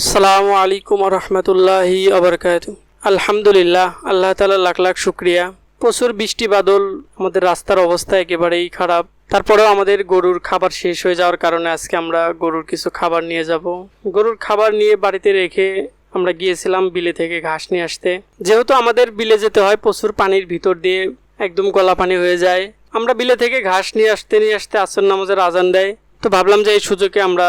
আসসালামু আলাইকুম রহমতুল্লাহি আবরকাত আলহামদুলিল্লাহ, আল্লাহ তালা লাখ লাখ শুক্রিয়া। প্রচুর বৃষ্টি, বাদল, আমাদের রাস্তার অবস্থা একেবারেই খারাপ। তারপরেও আমাদের গরুর খাবার শেষ হয়ে যাওয়ার কারণে আজকে আমরা গরুর কিছু খাবার নিয়ে যাব। গরুর খাবার নিয়ে বাড়িতে রেখে আমরা গিয়েছিলাম বিলে থেকে ঘাস নিয়ে আসতে। যেহেতু আমাদের বিলে যেতে হয়, প্রচুর পানির ভিতর দিয়ে একদম গলা পানি হয়ে যায়। আমরা বিলে থেকে ঘাস নিয়ে আসতে নিয়ে আসতে আসর নামাজের আজান দেয়। তো ভাবলাম যে এই সুযোগে আমরা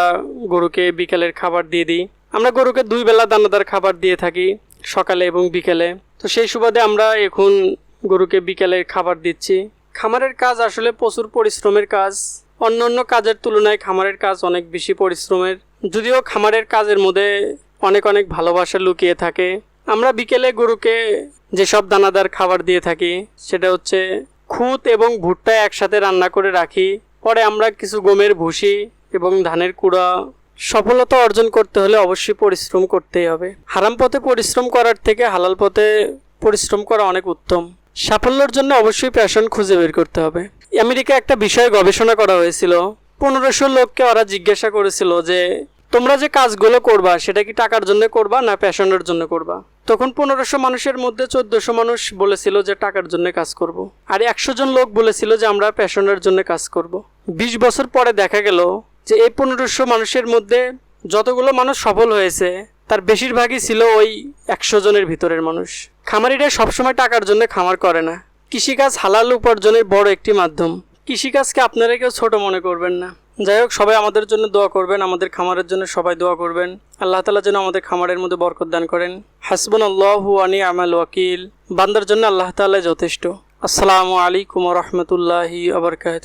গরুকে বিকালের খাবার দিয়ে দিই। আমরা গরুকে দুই বেলা দানাদার খাবার দিয়ে থাকি, সকালে এবং বিকেলে। তো সেই সুবাদে আমরা এখন গরুকে বিকেলে খাবার দিচ্ছি। খামারের কাজ আসলে প্রচুর পরিশ্রমের কাজ। অন্য অন্য কাজের তুলনায় খামারের কাজ অনেক বেশি পরিশ্রমের। যদিও খামারের কাজের মধ্যে অনেক অনেক ভালোবাসা লুকিয়ে থাকে। আমরা বিকেলে গরুকে যেসব দানাদার খাবার দিয়ে থাকি, সেটা হচ্ছে খুদ এবং ভুট্টা একসাথে রান্না করে রাখি। পরে আমরা কিছু গমের ভুসি এবং ধানের কুড়া সফলতা অর্জন করতে হলে অবশ্যই পরিশ্রম করতেই হবে। হারাম পথে পরিশ্রম করার থেকে হালাল পথে পরিশ্রম করা অনেক উত্তম। সাফল্যের জন্য অবশ্যই প্যাশন খুঁজে বের করতে হবে। আমেরিকা একটা বিষয়ে গবেষণা করা হয়েছিল। পনেরোশো লোককে ওরা জিজ্ঞাসা করেছিল যে, তোমরা যে কাজগুলো করবা, সেটা কি টাকার জন্য করবা না প্যাশনের জন্য করবা? তখন পনেরোশো মানুষের মধ্যে চোদ্দশো মানুষ বলেছিল যে, টাকার জন্য কাজ করব। আর একশো জন লোক বলেছিল যে, আমরা প্যাশনের জন্য কাজ করব। বিশ বছর পরে দেখা গেল যে এই পনেরোশো মানুষের মধ্যে যতগুলো মানুষ সফল হয়েছে, তার বেশিরভাগই ছিল ওই একশো জনের ভিতরের মানুষ। খামারিরা সবসময় টাকার জন্য খামার করে না। কৃষিকাজ হালাল উপার্জনের বড় একটি মাধ্যম। কৃষিকাজকে আপনারা কেউ ছোট মনে করবেন না। যাই হোক, সবাই আমাদের জন্য দোয়া করবেন, আমাদের খামারের জন্য সবাই দোয়া করবেন। আল্লাহ তালা যেন আমাদের খামারের মধ্যে বরকত দান করেন। হাসবুন আল্লাহ আনি আমাল ওয়াকিল। বান্দার জন্য আল্লাহ তাআলা যথেষ্ট। আসসালামু আলাইকুম রহমতুল্লাহি আবরকাত